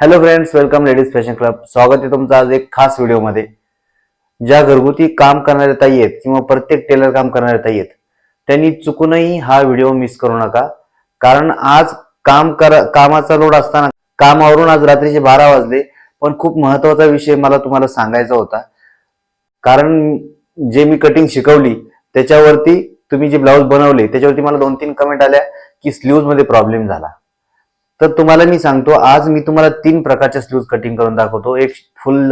Hello friends welcome ladies fashion club स्वागत आहे तुमचं आज एक खास व्हिडिओमध्ये ज्या घरगुती काम करणाऱ्या ताई आहेत किंवा प्रत्येक टेलर काम करणाऱ्या ताई आहेत त्यांनी चुकूनही हा व्हिडिओ मिस करू नका. कारण आज काम कर कामाचा लोड असताना कामावरून आज रात्रीचे बारा वाजले पण खूप महत्त्वाचा विषय मला तुम्हाला सांगायचा होता. कारण जे मी कटिंग शिकवली त्याच्यावरती तुम्ही जे ब्लाऊज बनवले त्याच्यावरती मला दोन तीन कमेंट आल्या की स्लीव्हमध्ये प्रॉब्लेम झाला. तर तुम्हाला मी सांगतो आज मी तुम्हाला तीन प्रकारच्या स्लीव्ह कटिंग करून दाखवतो. एक फुल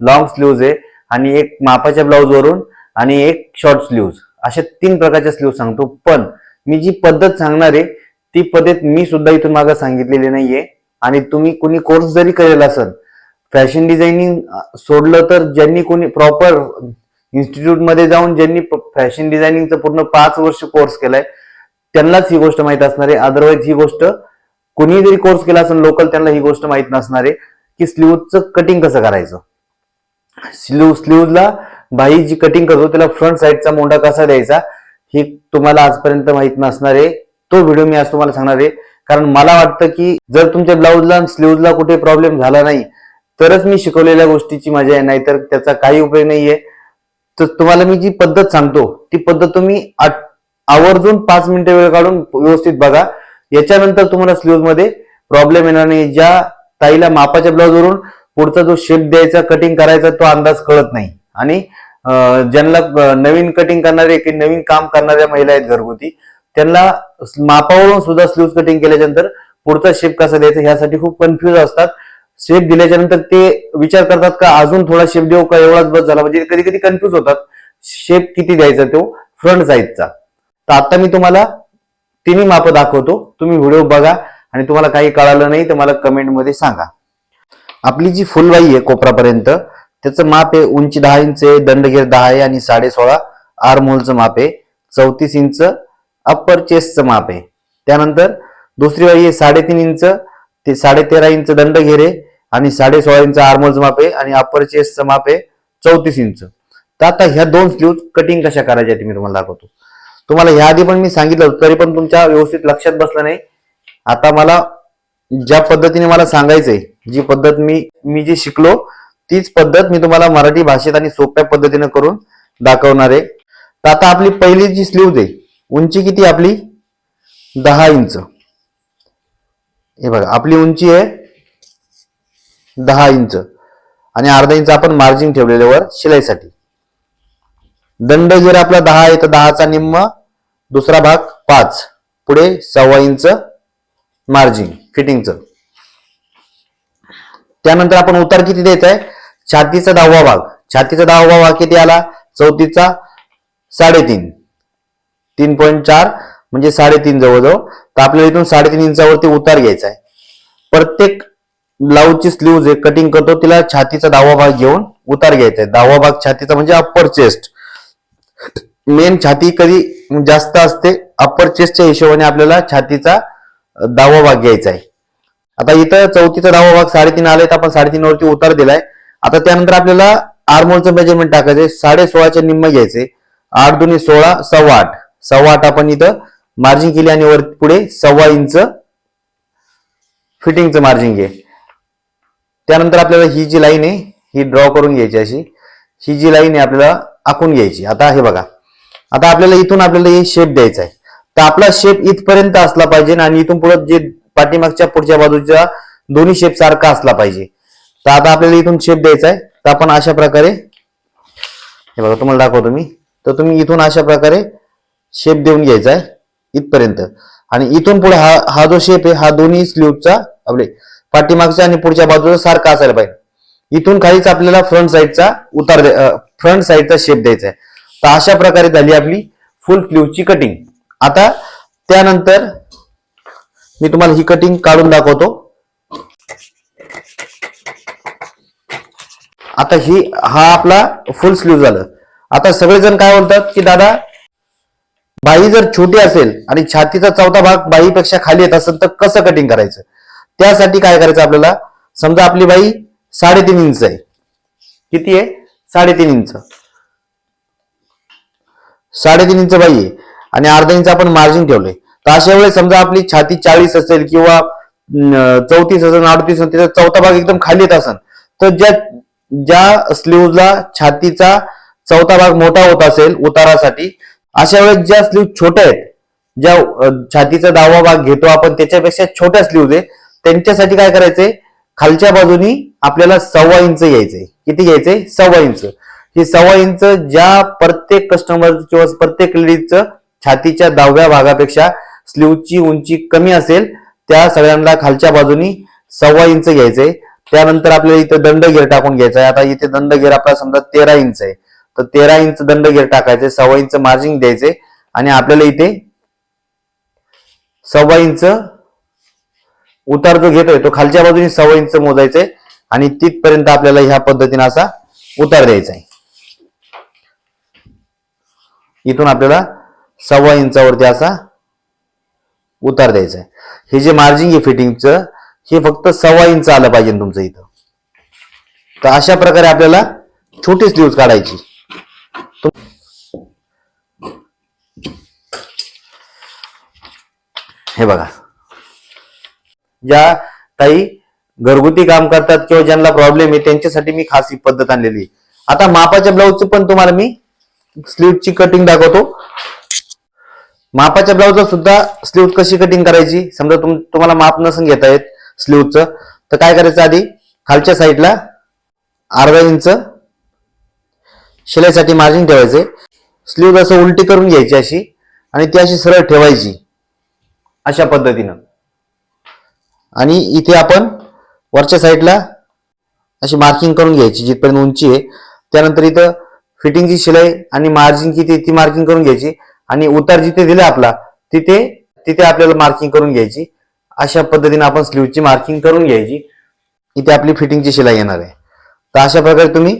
लॉंग स्लीव्ज आहे आणि एक मापाच्या ब्लाऊज वरून आणि एक शॉर्ट स्लीव्ज अशा तीन प्रकारच्या स्लीव्ह सांगतो. पण मी जी पद्धत सांगणार आहे ती पद्धत मी सुद्धा इथून मागे सांगितलेली नाहीये. आणि तुम्ही कुणी कोर्स जरी केलेला असेल फॅशन डिझायनिंग सोडलं तर ज्यांनी कोणी प्रॉपर इन्स्टिट्यूटमध्ये जाऊन ज्यांनी फॅशन डिझायनिंगचं पूर्ण पाच वर्ष कोर्स केलाय त्यांनाच ही गोष्ट माहीत असणार आहे. अदरवाईज ही गोष्ट कुणी जरी कोर्स केला असेल लोकल त्यांना ही गोष्ट माहीत नसणार आहे की स्लीवचं कटिंग कसं करायचं? स्लीव स्लीवला बाई जी कटिंग करतो त्याला फ्रंट साईडचा मोंडा कसा द्यायचा हे तुम्हाला आजपर्यंत माहीत नसणार आहे तो व्हिडिओ मी आज तुम्हाला सांगणार आहे. कारण मला वाटतं की जर तुमच्या ब्लाऊजला स्लीवला कुठे प्रॉब्लेम झाला नाही तरच मी शिकवलेल्या गोष्टीची मजा आहे नाहीतर त्याचा काही उपयोग नाहीये. तर तुम्हाला मी जी पद्धत सांगतो ती पद्धत तुम्ही आवर्जून पाच मिनिटं वेळ काढून व्यवस्थित बघा. याच्यानंतर तुम्हाला स्लीव्हमध्ये प्रॉब्लेम येणार नाही. ज्या ताईला मापाच्या ब्लाउजवरून पुढचा जो शेप द्यायचा कटिंग करायचा तो अंदाज कळत नाही. आणि ज्यांना नवीन कटिंग करणारे की नवीन काम करणाऱ्या महिला आहेत घरगुती त्यांना मापावरून सुद्धा स्लीव कटिंग केल्याच्यानंतर पुढचा शेप कसा द्यायचा ह्यासाठी खूप कन्फ्युज असतात. शेप दिल्याच्या नंतर ते विचार करतात का अजून थोडा शेप देऊ का एवढाच बस झाला. म्हणजे कधी कधी कन्फ्युज होतात. शेप किती द्यायचा तो? फ्रंट साईडचा तर आता मी तुम्हाला तिन्ही माप दाखवतो. तुम्ही व्हिडिओ बघा आणि तुम्हाला काही कळालं नाही तर मला कमेंटमध्ये सांगा. आपली जी फुलवाई आहे कोपरापर्यंत त्याचं माप आहे उंची दहा इंच आहे दंडगेर दहा आहे आणि साडे सोळा आर्म माप आहे. चौतीस इंच अप्पर चेस्टचं माप आहे. त्यानंतर दुसरी वाई आहे साडेतीन इंच ते साडे तेरा इंच दंड घेरे आणि साडे सोळा इंच आर्मोलचं माप आहे आणि अप्पर चेस्टचं माप आहे चौतीस इंच. तर आता ह्या दोन स्लीव्ह कटिंग कशा करायच्या ते मी तुम्हाला दाखवतो. तुम्हाला ह्या आधी पण मी सांगितलं तरी पण तुमच्या व्यवस्थित लक्षात बसलं नाही. आता मला ज्या पद्धतीने मला सांगायचंय जी पद्धत मी मी जी शिकलो तीच पद्धत मी तुम्हाला मराठी भाषेत आणि सोप्या पद्धतीने करून दाखवणार आहे. तर आता आपली पहिली जी स्लीव आहे उंची किती आपली? दहा इंच. हे बघा आपली उंची आहे दहा इंच. आणि अर्धा इंच आपण मार्जिन ठेवलेल्यावर वर शिलाईसाठी. दंड जर आपला दहा आहे तर दहाचा निम्म दुसरा भाग पाच. पुढे सव्वा इंच मार्जिन फिटिंगचं त्यानंतर आपण उतार किती द्यायचा आहे छातीचा दहावा भाग. छातीचा दहावा भाग किती आला? चौथीचा साडेतीन. तीन पॉईंट चार म्हणजे साडेतीन जवळजवळ. तर आपल्याला इथून साडेतीन इंचावरती उतार घ्यायचा आहे. प्रत्येक ब्लाऊजची स्लीव जे कटिंग करतो तिला छातीचा दहावा भाग घेऊन उतार घ्यायचा आहे. दहावा भाग छातीचा म्हणजे अप्पर चेस्ट मेन छाती कधी जास्त असते अप्पर चेस्टच्या हिशोबाने आपल्याला छातीचा दहावा भाग घ्यायचा आहे. आता इथं चौथीचा दहावा भाग साडेतीन आलाय तर आपण साडेतीन वरती उतार दिलाय. आता त्यानंतर आपल्याला आर्मोलचं मेजरमेंट टाकायचं साडे सोळाचे निम्म घ्यायचे आठ दोन्ही सोळा सव्वा आठ. सव्वा आठ आपण इथं मार्जिन केली आणि वर पुढे सव्वा इंच फिटिंगचं मार्जिन घे. त्यानंतर आपल्याला ही जी लाईन आहे ही ड्रॉ करून घ्यायची अशी. ही जी लाईन आहे आपल्याला आखून घ्यायची. आता हे बघा. आता आपल्याला इथून आपल्याला हे शेप द्यायचा आहे. तर आपला शेप इथपर्यंत असला पाहिजे आणि इथून पुढे जे पाठीमागच्या पुढच्या बाजूच्या दोन्ही शेप सारखा असला पाहिजे. तर आता आपल्याला इथून शेप द्यायचा आहे. तर आपण अशा प्रकारे हे बघा तुम्हाला दाखवतो मी. तर तुम्ही इथून अशा प्रकारे शेप देऊन घ्यायचा आहे इथपर्यंत. आणि इथून पुढे हा हा जो शेप आहे हा दोन्ही स्लीवचा आपले पाठीमागच्या आणि पुढच्या बाजूचा सारखा असायला पाहिजे. इथून खालीच आपल्याला फ्रंट साईडचा उतार फ्रंट साईडचा शेप द्यायचा आहे. तर अशा प्रकारे झाली आपली फुल स्लीवची कटिंग आता त्यानंतर मी तुम्हाला ही कटिंग काढून दाखवतो. आता ही हा आपला फुल स्लीव झालं. आता सगळेजण काय बोलतात की दादा बाई जर छोटी असेल आणि छातीचा चौथा भाग बाईपेक्षा खाली येत असेल तर कसं कटिंग करायचं? त्यासाठी काय करायचं आपल्याला? समजा आपली बाई साडेतीन इंच आहे. किती आहे? साडेतीन इंच. साडेतीन इंच बाई आहे. आणि अर्धा इंच आपण मार्जिन ठेवलंय. तर अशा वेळेस समजा आपली छाती चाळीस असेल किंवा चौतीस असेल अडतीस असेल त्याचा चौथा भाग एकदम खाली येत असेल तर ज्या ज्या स्लीवला छातीचा चौथा भाग मोठा होत असेल उतारासाठी अशा वेळेस ज्या स्लीव छोट्या आहेत ज्या छातीचा दहावा भाग घेतो आपण त्याच्यापेक्षा छोट्या स्लीव्ह आहे त्यांच्यासाठी काय करायचंय? खालच्या बाजूनी आपल्याला सव्वा इंच घ्यायचंय किती घ्यायचंय? सव्वा इंच. ही सव्वा इंच ज्या प्रत्येक कस्टमर किंवा प्रत्येक लेडीजचं छातीच्या दहाव्या भागापेक्षा स्लीवची उंची कमी असेल त्या सगळ्यांना खालच्या बाजूनी सव्वा इंच घ्यायचंय. त्यानंतर आपल्याला इथं दंड घेर टाकून घ्यायचा आहे आता इथे दंड घेर आपला समजा तेरा इंच आहे. तर तेरा इंच दंड घेर टाकायचे सव्वा इंच मार्जिन द्यायचे आणि आपल्याला इथे सव्वा इंच उतार जो घेतोय तो खालच्या बाजूने सव्वा इंच मोजायचे आणि तिथपर्यंत आपल्याला ह्या पद्धतीने असा उतार द्यायचा आहे इथून आपल्याला सव्वा इंचावरती असा उतार द्यायचा आहे हे जे मार्जिन आहे फिटिंगचं हे फक्त सव्वा इंच आलं पाहिजे तुमचं इथं. तर अशा प्रकारे आपल्याला छोटी स्लीव्ह काढायची. हे बघा. ज्या काही घरगुती काम करतात किंवा ज्यांना प्रॉब्लेम आहे त्यांच्यासाठी मी खास ही पद्धत आणलेली आता मापाच्या ब्लाऊजचं पण तुम्हाला मी स्लीवची कटिंग दाखवतो. मापाच्या ब्लाऊजला सुद्धा स्लीव कशी कटिंग करायची? समजा तुम तुम्हाला माप नसून घेता येत स्लीवचं तर काय करायचं आधी? खालच्या साईडला अर्धा इंच शिलाईसाठी मार्जिन ठेवायचे. स्लीव असं उलटी करून घ्यायची अशी आणि ती अशी सरळ ठेवायची. अशा पद्धतीनं. आणि इथे आपण वरच्या साईडला अशी मार्किंग करून घ्यायची जिथपर्यंत उंची आहे. त्यानंतर इथं फिटिंगची शिलाई आणि मार्जिन किती ती मार्किंग करून घ्यायची. आणि उतार जिथे दिला आपला तिथे तिथे आपल्याला मार्किंग करून घ्यायची. अशा पद्धतीने आपण स्लीवची मार्किंग करून घ्यायची. इथे आपली फिटिंगची शिलाई येणार आहे. तर अशा प्रकारे तुम्ही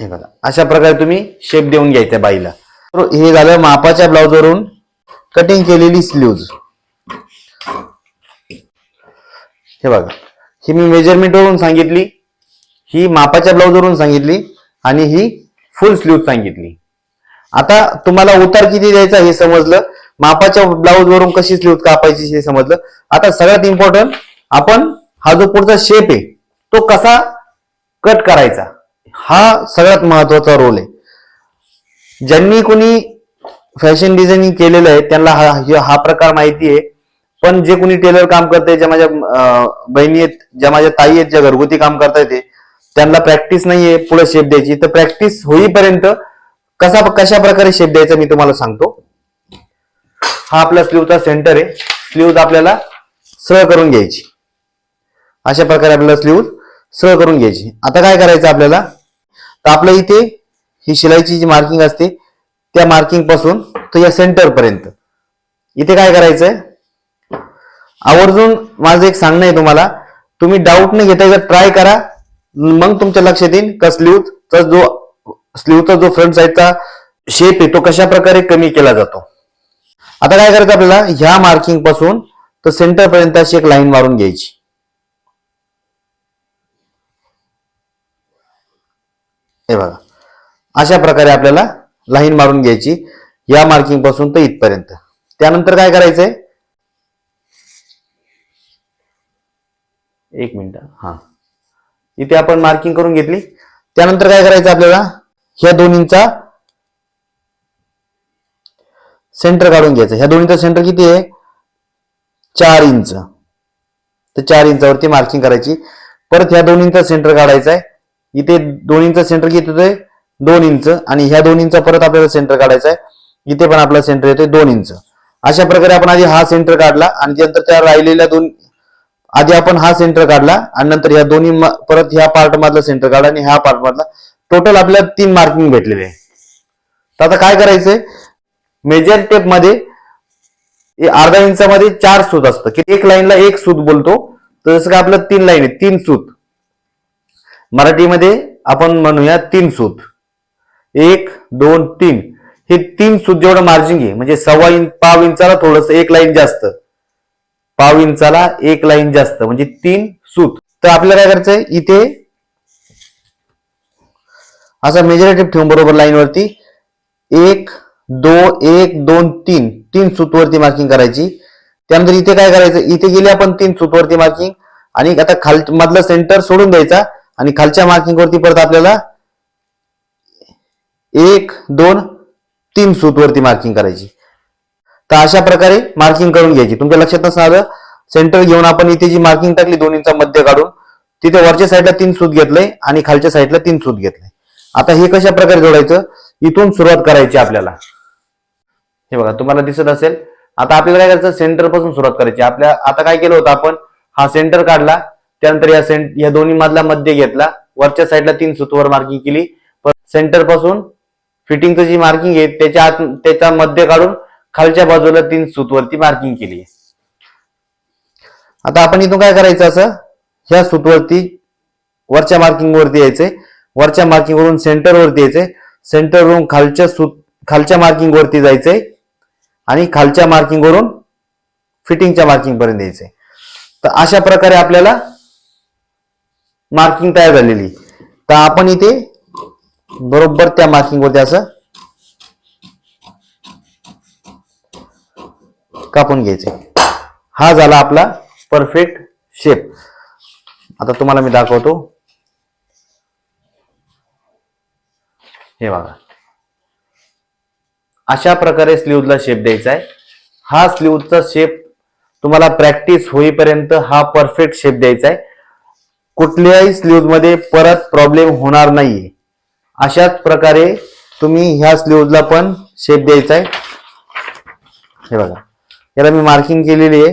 हे बघा अशा प्रकारे तुम्ही शेप देऊन घ्यायचा बाईला. तर हे झालं मापाच्या ब्लाउजवरून कटिंग केलेली स्लीव्ज हे बघा ही मी मेजरमेंटवरून सांगितली ही मापाच्या ब्लाउजवरून सांगितली आणि ही फुल स्लीव सांगितली. आता तुम्हाला उतार किती द्यायचा हे समजलं मापाच्या ब्लाउजवरून कशी स्लीव कापायची हे समजलं. आता सगळ्यात इम्पॉर्टंट आपण हा जो पुढचा शेप आहे तो कसा कट करायचा? हा सगळ्यात महत्त्वाचा रोल आहे. ज्यांनी कोणी फॅशन डिझायनिंग केलेलं आहे त्यांना हा हा- प्रकार माहिती आहे. पण जे कोणी टेलर काम करते ज्या माझ्या बहिणी आहेत ज्या माझ्या ताई आहेत ज्या घरगुती काम करता येते त्यांना प्रॅक्टिस नाहीये पुढे शेप द्यायची. तर प्रॅक्टिस होईपर्यंत कसा कशा प्रकारे शेप द्यायचा मी तुम्हाला सांगतो. हा आपला स्लीवचा सेंटर आहे. स्लीव आपल्याला सरळ करून घ्यायची. अशा प्रकारे आपल्याला स्लीव सरळ करून घ्यायची. आता काय करायचं आपल्याला? तर आपल्या इथे ही शिलाईची जी मार्किंग असते त्या मार्किंगपासून तर या सेंटर पर्यंत. इथे काय करायचंय? आवर्जून माझं एक सांगणं आहे तुम्हाला. तुम्ही डाऊट न घेता जर ट्राय करा. मग तुमच्या लक्षात येईल का स्लीवचा जो स्लीवचा जो फ्रंट साईडचा शेप आहे तो कशा प्रकारे कमी केला जातो. आता काय करायचं आपल्याला? ह्या मार्किंगपासून तर सेंटर पर्यंत अशी एक लाईन मारून घ्यायची. हे बघा. अशा प्रकारे आपल्याला लाईन मारून घ्यायची या मार्किंगपासून तर इथपर्यंत. त्यानंतर काय करायचंय? एक मिनिट हा. इथे आपण मार्किंग करून घेतली. त्यानंतर काय करायचं आपल्याला? ह्या दोन्हींचा सेंटर काढून घ्यायचं. ह्या दोन्हीचा सेंटर किती आहे? चार इंच. तर चार इंचावरती मार्किंग करायची. परत ह्या दोन्हींचा सेंटर काढायचा आहे इथे दोन्हींचा सेंटर किती होतोय दोन इंच आणि ह्या दोन इंच परत आपल्याला सेंटर काढायचा आहे. इथे पण आपला सेंटर येतोय दोन इंच. अशा प्रकारे आपण आधी हा सेंटर काढला आणि त्यानंतर त्या राहिलेल्या दोन आधी आपण हा सेंटर काढला आणि नंतर ह्या दोन्ही परत ह्या पार्ट मधला सेंटर काढला आणि ह्या पार्ट मधला. टोटल आपल्याला तीन मार्किंग भेटलेले आहे. तर आता काय करायचंय? मेजर टेपमध्ये अर्धा इंचामध्ये चार सूत असतं. की एक लाईनला एक सूत बोलतो. तर जसं का आपलं तीन लाईन आहे तीन सूत. मराठीमध्ये आपण म्हणूया तीन सूत. एक दोन तीन. हे तीन सूत जेवढं मार्जिन आहे म्हणजे सव्वा इंच पाव इंचाला थोडस एक लाईन जास्त. पाव इंचाला एक लाईन जास्त. म्हणजे तीन सूत. तर आपल्याला काय करायचंय? इथे असा मेजरेटिव्ह ठेवून बरोबर लाईनवरती एक दो एक दोन तीन. तीन सूतवरती मार्किंग करायची. त्यानंतर इथे काय करायचं? इथे गेली आपण तीन सूतवरती मार्किंग आणि आता खाल मधलं सेंटर सोडून द्यायचा. आणि खालच्या मार्किंगवरती परत आपल्याला एक दोन तीन सूतवरती मार्किंग करायची. तर अशा प्रकारे मार्किंग करून घ्यायची. तुमच्या लक्षात असणार सेंटर घेऊन आपण इथे जी मार्किंग टाकली दोन्हीचा मध्य काढून तिथे वरच्या साईडला तीन सूत घेतलंय आणि खालच्या साईडला तीन सूत घेतलंय आता हे कशा प्रकारे जोडायचं? इथून सुरुवात करायची आपल्याला. हे बघा तुम्हाला दिसत असेल. आता आपल्याला काय करायचं? सेंटरपासून सुरुवात करायची. आपल्या आता काय केलं होतं आपण? हा सेंटर काढला. त्यानंतर या सेंट या दोन्ही मधला मध्य घेतला. वरच्या साईडला तीन सूतवर मार्किंग केली. सेंटरपासून फिटिंगचं जी मार्किंग आहे त्याच्या आत त्याचा मध्य काढून खालच्या बाजूला तीन सूतवरती मार्किंग केली आता आपण इथून काय करायचं असं? ह्या सूतवरती वरच्या मार्किंग वरती यायचंय. वरच्या मार्किंग वरून सेंटर वरती यायचंय. सेंटर वरून खालच्या सूत खालच्या मार्किंग वरती जायचंय. आणि खालच्या मार्किंग वरून फिटिंगच्या मार्किंग पर्यंत यायचंय. तर अशा प्रकारे आपल्याला मार्किंग तयार झालेली तर आपण इथे बरोबर त्या मार्किंग वरती असं कापून घ्यायचे. हा झाला आपला परफेक्ट शेप आता तुम्हाला मी दाखवतो. हे बघा. अशा प्रकारे स्लीवला शेप द्यायचा आहे. हा स्लीवचा शेप तुम्हाला प्रॅक्टिस होईपर्यंत हा परफेक्ट शेप द्यायचा आहे. कुठल्याही स्लीवमध्ये परत प्रॉब्लेम होणार नाहीये. अशाच प्रकारे तुम्ही ह्या स्लीवला पण शेप द्यायचा आहे. हे बघा. याला मी मार्किंग केलेली आहे.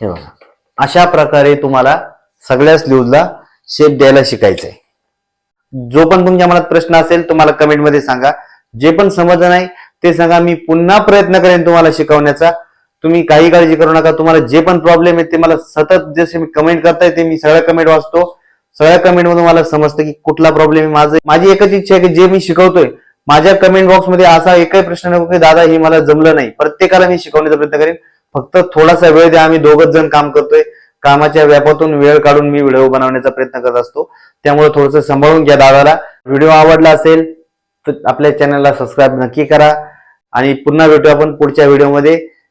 हे बघा. अशा प्रकारे तुम्हाला सगळ्या स्लीवला शेप द्यायला शिकायचंय. जो पण तुमच्या मनात प्रश्न असेल तुम्हाला कमेंटमध्ये सांगा. जे पण समजलं नाही ते सांगा. मी पुन्हा प्रयत्न करेन तुम्हाला शिकवण्याचा. तुम्ही काही काळजी करू नका. तुम्हाला जे पण प्रॉब्लेम आहे ते मला सतत जसे मी कमेंट करताय ते मी सगळ्या कमेंट वाचतो. सगळ्या कमेंट मधून मला समजतं की कुठला प्रॉब्लेम आहे माझं. माझी एकच इच्छा आहे की जे मी शिकवतोय माझ्या कमेंट बॉक्समध्ये असा एकही प्रश्न नको की दादा हे मला जमलं नाही. प्रत्येकाला मी शिकवण्याचा प्रयत्न करेन. फक्त थोडासा वेळ द्या. आम्ही दोघच जण काम करतोय. कामाच्या व्यापातून वेळ काढून मी व्हिडिओ बनवण्याचा प्रयत्न करत असतो. त्यामुळे थोडंसं सांभाळून घ्या दादाला. व्हिडिओ आवडला असेल तर आपल्या चॅनलला सबस्क्राईब नक्की करा. आणि पुन्हा भेटू आपण पुढच्या व्हिडिओमध्ये